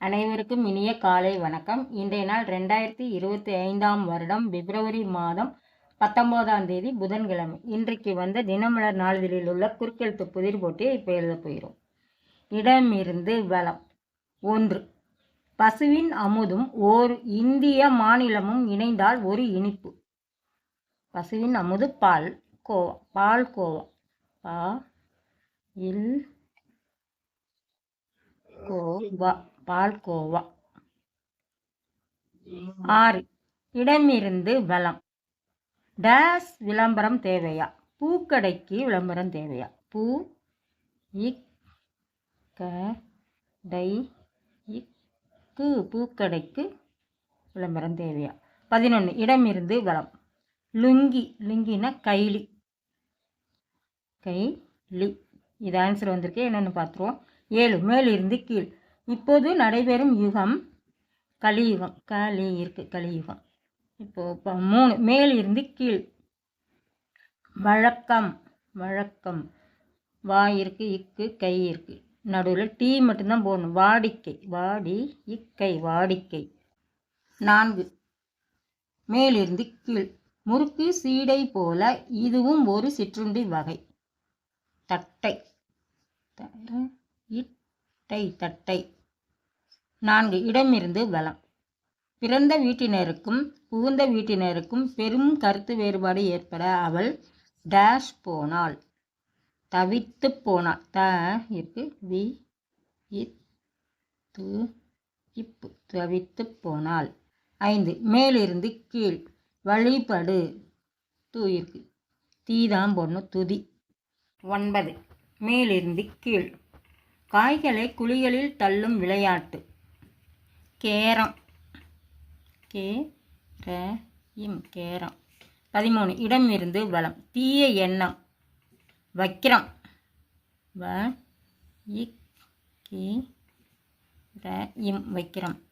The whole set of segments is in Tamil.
அனைவருக்கும் இனிய காலை வணக்கம். இன்றைய நாள் ரெண்டாயிரத்தி இருபத்தி ஐந்தாம் வருடம் பிப்ரவரி மாதம் பத்தொம்போதாம் தேதி புதன்கிழமை. இன்றைக்கு வந்த தினமலர் நாளிதழில் உள்ள குறுக்கெழுத்து புதிர் போட்டியை இப்போ எழுத போகிறோம். இடமிருந்து வளம் ஒன்று. பசுவின் அமுதும் ஓர் இந்திய மாநிலமும் இணைந்தால் ஒரு இனிப்பு. பசுவின் அமுது பால் கோவா. பால் கோவா. பா இல் கோவா. பால்கோவா. ஆறு. இடமிருந்து வளம். டேஸ் விளம்பரம் தேவையா? பூக்கடைக்கு விளம்பரம் தேவையா? பூ இக் க டை இக்கு பூக்கடைக்கு விளம்பரம் தேவையா? பதினொன்று இடமிருந்து வளம். லுங்கி லுங்கினா கைலி. கை லி இது ஆன்சர் வந்திருக்கு. என்னென்னு பார்த்துருவோம். ஏழு. மேலிருந்து கீழ். இப்போது நடைபெறும் யுகம் கலியுகம். கலி இருக்கு கலியுகம். இப்போ இப்போ மூணு மேலிருந்து கீழ். வழக்கம் வழக்கம். வாய் இருக்கு இக்கு கை இருக்கு. நடுவில் டீ மட்டும்தான் போடணும். வாடிக்கை வாடி இக்கை வாடிக்கை. நான்கு. மேலிருந்து கீழ். முறுக்கு சீடை போல இதுவும் ஒரு சிற்றுண்டி வகை. தட்டை. இட்டை தட்டை. நான்கு இடமிருந்து வளம். பிறந்த வீட்டினருக்கும் புகுந்த வீட்டினருக்கும் பெரும் கருத்து வேறுபாடு ஏற்பட அவள் டேஷ் போனாள். தவித்து போனாள். த இருக்கு. வி இத்து இப்பு. தவித்து போனாள். ஐந்து மேலிருந்து கீழ். வழிபடு. தூ இருக்கு. தீதான் போடணும். துதி. ஒன்பது மேலிருந்து கீழ். காய்களை குழிகளில் தள்ளும் விளையாட்டு. கேரம். கே ர இம் கேரம். பதிமூணு இடமிருந்து வளம். தீய எண்ணம். வக்கிரம். வ இக் கி ர இம் வைக்கிரம்.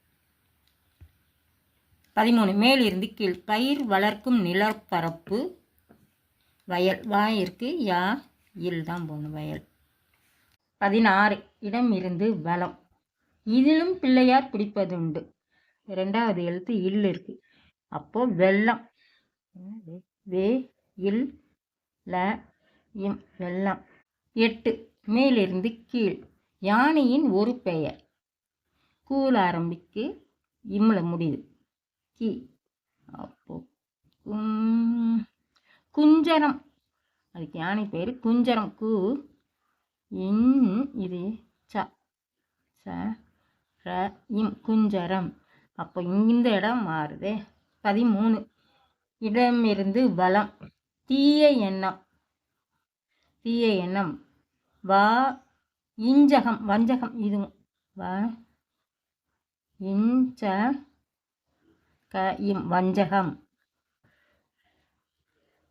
பதிமூணு மேலிருந்து கீழ். பயிர் வளர்க்கும் நிலப்பரப்பு வயல். வாயிற்கு யா இல் தான் போகணும். வயல். பதினாறு இடம் இருந்து வளம். இதிலும் பிள்ளையார் பிடிப்பதுண்டு ரெண்டாவது எழுத்து இல் இருக்கு. அப்போ வெள்ளம். வே இல் ல இம் வெள்ளம். எட்டு. மேலிருந்து கீழ். யானையின் ஒரு பெயர். கூல் ஆரம்பிக்கு. இம்மில் முடியுது. கி. அப்போ குஞ்சரம். அதுக்கு யானை பேர் குஞ்சரம். கு இன் இது ச. ச. ர இம் குஞ்சரம். அப்போ இந்த இடம் மாறுதே. பதிமூணு. இடமிருந்து பலம் தீய எண்ணம். தீய எண்ணம். வா இஞ்சகம். வஞ்சகம். இதுவும் வ இஞ்ச க இம். வஞ்சகம்.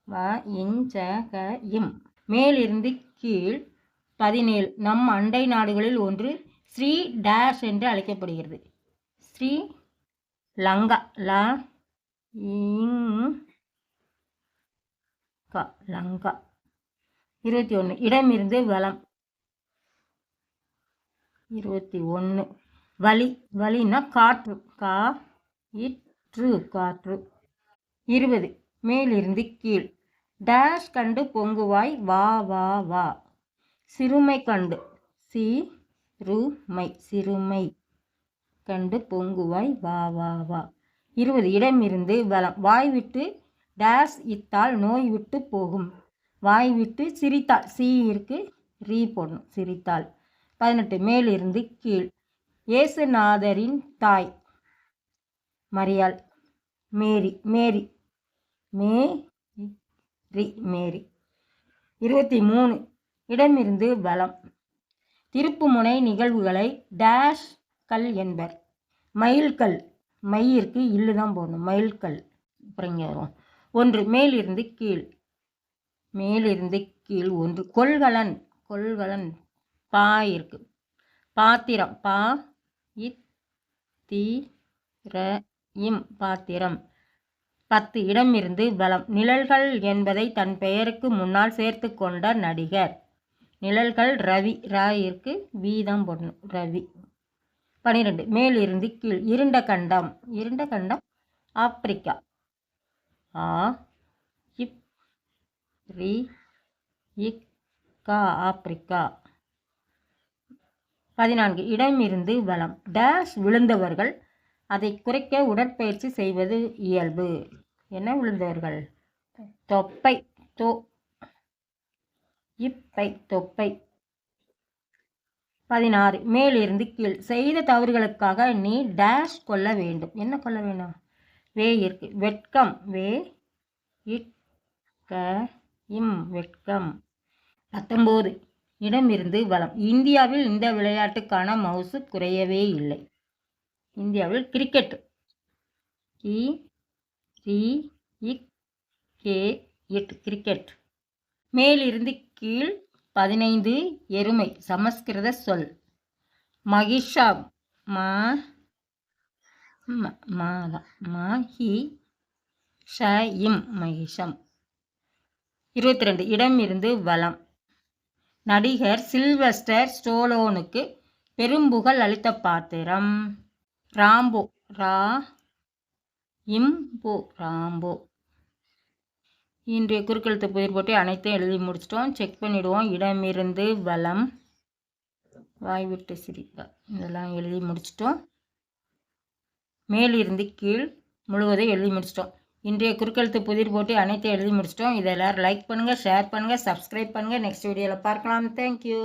வ இஞ்ச க இம். மேலிருந்து கீழ் பதினேழு. நம் அண்டை நாடுகளில் ஒன்று ஸ்ரீ டேஷ் என்று அழைக்கப்படுகிறது. ஸ்ரீ லங்கா ல இங் க லங்கா. இருபத்தி ஒன்று இடமிருந்து வளம் இருபத்தி ஒன்று வலி வலின்னா காற்று கா இற்று காற்று. இருபது மேலிருந்து கீழ். டேஷ் கண்டு பொங்குவாய் வா வா வா. சிறுமை கண்டு சி ருமை சிறுமை. கண்டு பொங்குவாய் வா வா வா. இருபது. இடமிருந்து வலம் வாய் விட்டு டேஸ் இத்தால் நோய் விட்டு போகும். வாய் விட்டு சிரித்தாள் சி இருக்கு ரீ போடணும் சிரித்தாள் பதினெட்டு. மேலிருந்து கீழ். இயேசுநாதரின் தாய் மரியாள். மேரி மேரி. மே ரி மேரி. இருபத்தி மூணு. இடமிருந்து வளம். திருப்புமுனை நிகழ்வுகளை டேஷ் கல் என்பர். மயில்கல் மையிற்கு இல்லு தான் போடணும். மயில்கல் அப்புறம் இங்கே வரும். ஒன்று மேலிருந்து கீழ். மேலிருந்து கீழ். ஒன்று கொள்கலன். கொள்கலன். பா இருக்கு. பாத்திரம். பா இத்தி ர இம். பாத்திரம். பத்து இடமிருந்து பலம் நிழல்கள் என்பதை தன் பெயருக்கு முன்னால் சேர்த்து கொண்ட நடிகர். நிழல்கள் ரவி ராயிற்கு இருக்கு வி தான் போடணும் ரவி. பனிரெண்டு மேலிருந்து கீழ் இருண்ட கண்டம் இருண்ட கண்டம் ஆப்பிரிக்கா. ஆ இப் ரி இக் கா ஆப்பிரிக்கா. பதினான்கு இடமிருந்து வளம் டேஷ் விழுந்தவர்கள் அதை குறைக்க உடற்பயிற்சி செய்வது இயல்பு. என்ன விழுந்தவர்கள்? தொப்பை தோ இப்பை தொப்பை. பதினாறு. மேலிருந்து கீழ். செய்த தவறுகளுக்காக நீ டேஷ் கொள்ள வேண்டும். என்ன கொள்ள வேண்டும் வே இருக்கு. வெட்கம். வே இட் க இம் வெட்கம். பத்தொம்போது. இடமிருந்து வளம். இந்தியாவில் இந்த விளையாட்டுக்கான மவுசு குறையவே இல்லை. இந்தியாவில் கிரிக்கெட் கி ரி இக் கே இட் கிரிக்கெட் மேலிருந்து கீழ் பதினைந்து எருமை. சமஸ்கிருத சொல். மகிஷா மா ம- மாதான். மஹி ஷ இம் மகிஷம். இருபத்தி ரெண்டு இடம் இருந்து வலம் நடிகர் சில்வஸ்டர் ஸ்டோலோனுக்கு பெரும்புகழ் அளித்த பாத்திரம். ராம்போ. ரா இம்போ ராம்போ. இன்றைய குறுக்கெழுத்து புதிர் போட்டி அனைத்தையும் எழுதி முடிச்சிட்டோம். செக் பண்ணிவிடுவோம் இடமிருந்து வளம் வாய் விட்டு சிரிப்பா. இதெல்லாம் எழுதி முடிச்சிட்டோம். மேலிருந்து கீழ் முழுவதும் எழுதி முடிச்சிட்டோம். இன்றைய குறுக்கெழுத்து புதிர் போட்டி அனைத்தையும் எழுதி முடிச்சிட்டோம். இதை எல்லோரும் லைக் பண்ணுங்கள் ஷேர் பண்ணுங்கள் சப்ஸ்கிரைப் பண்ணுங்கள் நெக்ஸ்ட் வீடியோவில் பார்க்கலாம். தேங்க்யூ